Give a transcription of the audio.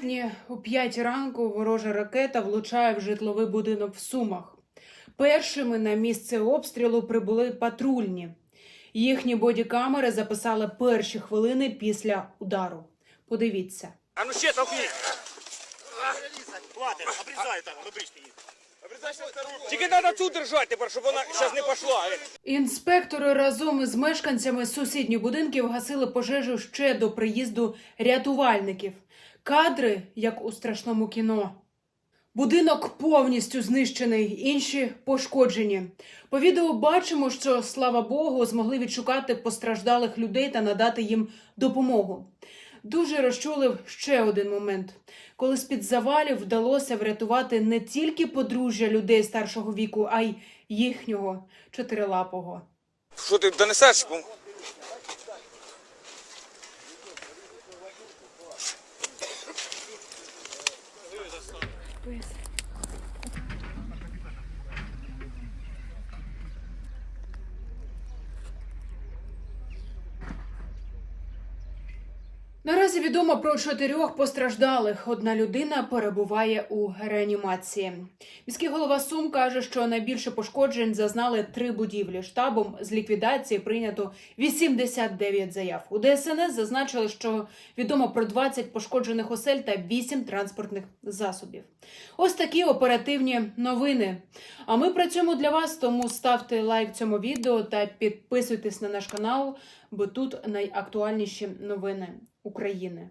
Сьогодні о 5 ранку ворожа ракета влучає в житловий будинок в Сумах. Першими на місце обстрілу прибули патрульні. Їхні бодікамери записали перші хвилини після удару. Подивіться. А ну ще обрізай там, їх. Тільки треба цю держати тепер, щоб вона зараз не пішла. Інспектори разом із мешканцями сусідніх будинків гасили пожежу ще до приїзду рятувальників. Кадри, як у страшному кіно. Будинок повністю знищений, інші пошкоджені. По відео бачимо, що слава Богу, змогли відшукати постраждалих людей та надати їм допомогу. Дуже розчулив ще один момент, коли з-під завалів вдалося врятувати не тільки подружжя людей старшого віку, а й їхнього чотирилапого. Що ти донесеш? breath. Наразі відомо про чотирьох постраждалих. Одна людина перебуває у реанімації. Міський голова Сум каже, що найбільше пошкоджень зазнали три будівлі. Штабом з ліквідації прийнято 89 заяв. У ДСНС зазначили, що відомо про 20 пошкоджених осель та 8 транспортних засобів. Ось такі оперативні новини. А ми працюємо для вас, тому ставте лайк цьому відео та підписуйтесь на наш канал, бо тут найактуальніші новини України.